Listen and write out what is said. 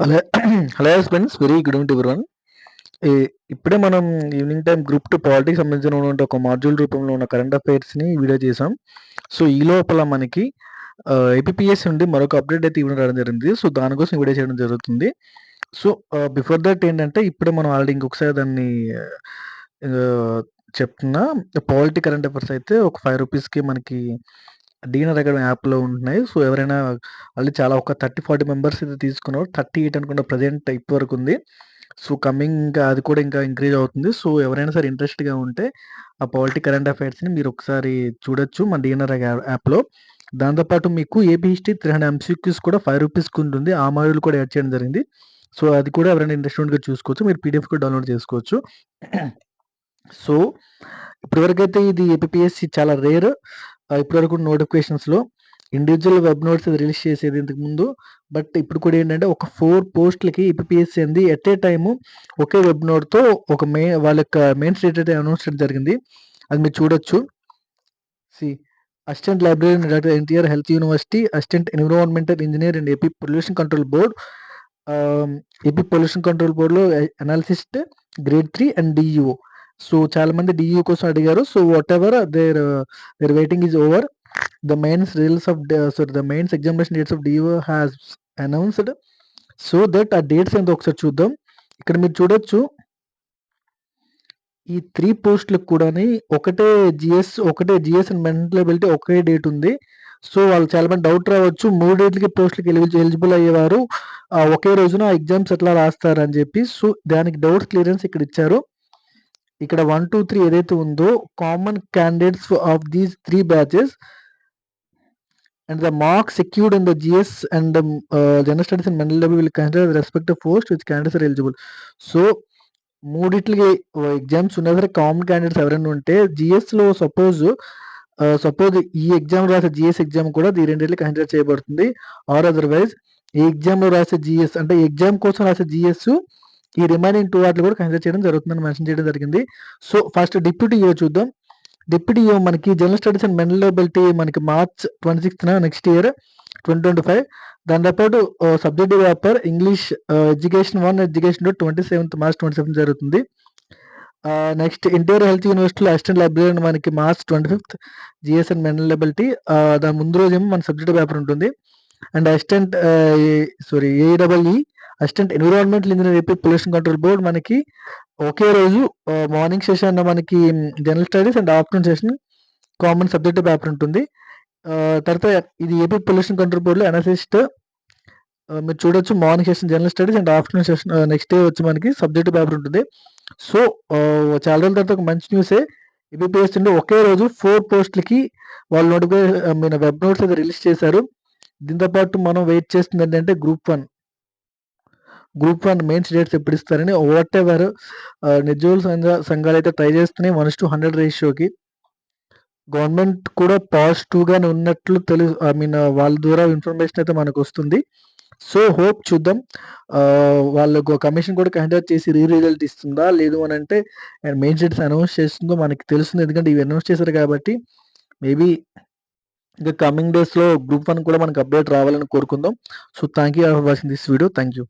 Hello hello friends very good evening everyone ఇప్పుడే మనం evening time group two politics సంబంధించిన ఒక మాడ్యూల్ రూపంలో ఉన్న కరెంట్ అఫైర్స్ని వీడియో చేసాం సో ఈ లోపల మనకి ఏపీఎస్ నుండి మరొక అప్డేట్ అయితే ఇవ్వడం రావడం జరిగింది. సో దానికోసం వీడియో చేయడం జరుగుతుంది. సో బిఫోర్ దట్ ఏంటంటే ఇప్పుడే మనం ఆల్రెడీ ఇంకొకసారి దాన్ని చెప్తున్నా. పాలిటీ కరెంట్ అఫైర్స్ అయితే ఒక ఫైవ్ రూపీస్కి మనకి డీనర్ అకాడమీ యాప్‌లో ఉంటున్నాయి. సో, ఎవరైనా వాళ్ళు చాలా ఒక థర్టీ ఫార్టీ మెంబర్స్ అయితే తీసుకున్నారు. థర్టీ ఎయిట్ అనుకుంటా ప్రెజెంట్ ఇప్పటి ఉంది. సో, కమింగ్ ఇంకా అది కూడా ఇంకా ఇంక్రీజ్ అవుతుంది. సో, ఎవరైనా సరే ఇంట్రెస్ట్‌గా ఉంటే ఆ పాలిటీ కరెంట్ అఫైర్స్‌ని మీరు ఒకసారి చూడొచ్చు మన డీనర్ యాప్‌లో. దాంతో పాటు మీకు ఏపీ హిస్టరీ హండ్రెడ్ ఎంసీక్యూస్ కూడా ఫైవ్ రూపీస్‌కి ఉంటుంది. ఆ మాడ్యూల్ కూడా యాడ్ చేయడం జరిగింది. సో, అది కూడా ఎవరైనా ఇంట్రెస్ట్ చూసుకోవచ్చు. మీరు పీడిఎఫ్ కూడా డౌన్‌లోడ్ చేసుకోవచ్చు. సో, ఇప్పటివరకైతే ఇది ఏపీఎస్‌సి చాలా రేర్. ఇప్పటివరకు నోటిఫికేషన్స్‌లో ఇండివిజువల్ వెబ్ నోట్స్ రిలీజ్ చేసేది ఇంతకుముందు బట్ ఇప్పుడు కూడా ఏంటంటే ఒక ఫోర్ పోస్ట్‌లకి ఎపిపిఎస్సి అనేది ఎట్ ఏ టైము ఒకే వెబ్ నోట్‌తో ఒక మే వాళ్ళ యొక్క మెయిన్ స్టేట్ అయితే అనౌన్స్ చేయడం జరిగింది. అది మీరు చూడొచ్చు. C assistant library doctor NTR health university, assistant environmental engineer and AP pollution control board. AP pollution control బోర్డ్‌లో analyst grade three and DEO. So చాలా మంది డియూ కోసం అడిగారు. So whatever there there waiting is over the mains results of sorry the mains examination dates of DEO has announced so that ఆ dates ఏంటో ఒకసారి చూద్దాం. ఇక్కడ మీరు చూడొచ్చు. ఈ త్రీ పోస్టులకు కూడా ఒకటే జిఎస్ ఒకటే జిఎస్ అండ్ మెంటలబిలిటీ ఒకే డేట్ ఉంది. సో వాళ్ళు చాలా మంది డౌట్ రావచ్చు. మూడు డేట్లకి పోస్టులకి ఎలిజిబుల్ అయ్యేవారు. ఒకే రోజున ఎగ్జామ్స్ ఎట్లా రాస్తారు అని చెప్పి. సో దానికి డౌట్స్ క్లియరెన్స్ ఇక్కడ ఇచ్చారు. ఇక్కడ వన్ టూ త్రీ ఏదైతే ఉందో common candidates of these three batches and the marks secured in the GS and general studies and mental డబ్బు will consider respect post which candidates eligible so మూడిట్లకి exams ఉన్నా సరే common candidates ఎవరైనా ఉంటే జిఎస్లో suppose suppose ఈ exam రాసే GS exam కూడా ఈ రెండింటికి కన్సిడర్ చేయబడుతుంది. ఆర్ అదర్వైజ్ ఈ ఎగ్జామ్లో రాసే జిఎస్ అంటే ఎగ్జామ్ కోసం రాసే జిఎస్ ఈ రిమైనింగ్ టూ వాటిలో కూడా కన్సిడర్ చేయడం జరుగుతుందని మెన్షన్ చేయడం జరిగింది. సో ఫస్ట్ డిప్యూటీ ఇయో చూద్దాం. డిప్యూటీ ఇయో మనకి general studies and mental ability మనకి March twenty sixth next year twenty twenty five దాంతోపాటు subject paper English education one education two twenty seventh March twenty seventh జరుగుతుంది. Next interior health యూనివర్సిటీలో assistant library మనకి March twenty fifth GS and mental ability దాని ముందు రోజు ఏమో మన subject paper ఉంటుంది. And assistant sorry A double E assistant environmental engineer AP pollution control board మనకి ఒకే రోజు మార్నింగ్ సెషన్ మనకి general studies and afternoon session common subject paper ఉంటుంది. తర్వాత ఇది ఏపీ పొల్యూషన్ కంట్రోల్ బోర్డులో ఎనసిస్ట్ మీరు చూడొచ్చు morning session general studies and afternoon session next day వచ్చి మనకి సబ్జెక్ట్ పేపర్ ఉంటుంది. సో చాలా రోజుల తర్వాత ఒక మంచి న్యూసే ఏపీఎస్ నుండి ఒకే రోజు ఫోర్ పోస్టులకి వాళ్ళు నోటిఫికేషన్ మీన వెబ్ నోట్స్ అయితే రిలీజ్ చేశారు. దీంతో పాటు మనం వెయిట్ చేస్తుంది ఏంటంటే group one group one mains dates ఎప్పుడు ఇస్తారని వాట్ ఎవర్ నిర్జోల్ సంఘ సంఘాలు అయితే ట్రై చేస్తున్నాయి వన్ టు హండ్రెడ్ రేషియోకి. గవర్నమెంట్ కూడా పాజిటివ్గానే ఉన్నట్లు తెలుసు ఐ మీన్ వాళ్ళ ద్వారా ఇన్ఫర్మేషన్ అయితే మనకు వస్తుంది. సో హోప్ చూద్దాం. వాళ్ళకు కమిషన్ కూడా కండక్ట్ చేసి రీ రిజల్ట్ ఇస్తుందా లేదు అని అంటే మెయిన్ డేట్స్ అనౌన్స్ చేస్తుందో మనకి తెలుస్తుంది. ఎందుకంటే ఇవి అనౌన్స్ చేశారు కాబట్టి మేబీ ఇంకా కమింగ్ డేస్లో గ్రూప్ వన్ కూడా మనకు అప్డేట్ రావాలని కోరుకుందాం. So thank you for watching this video thank you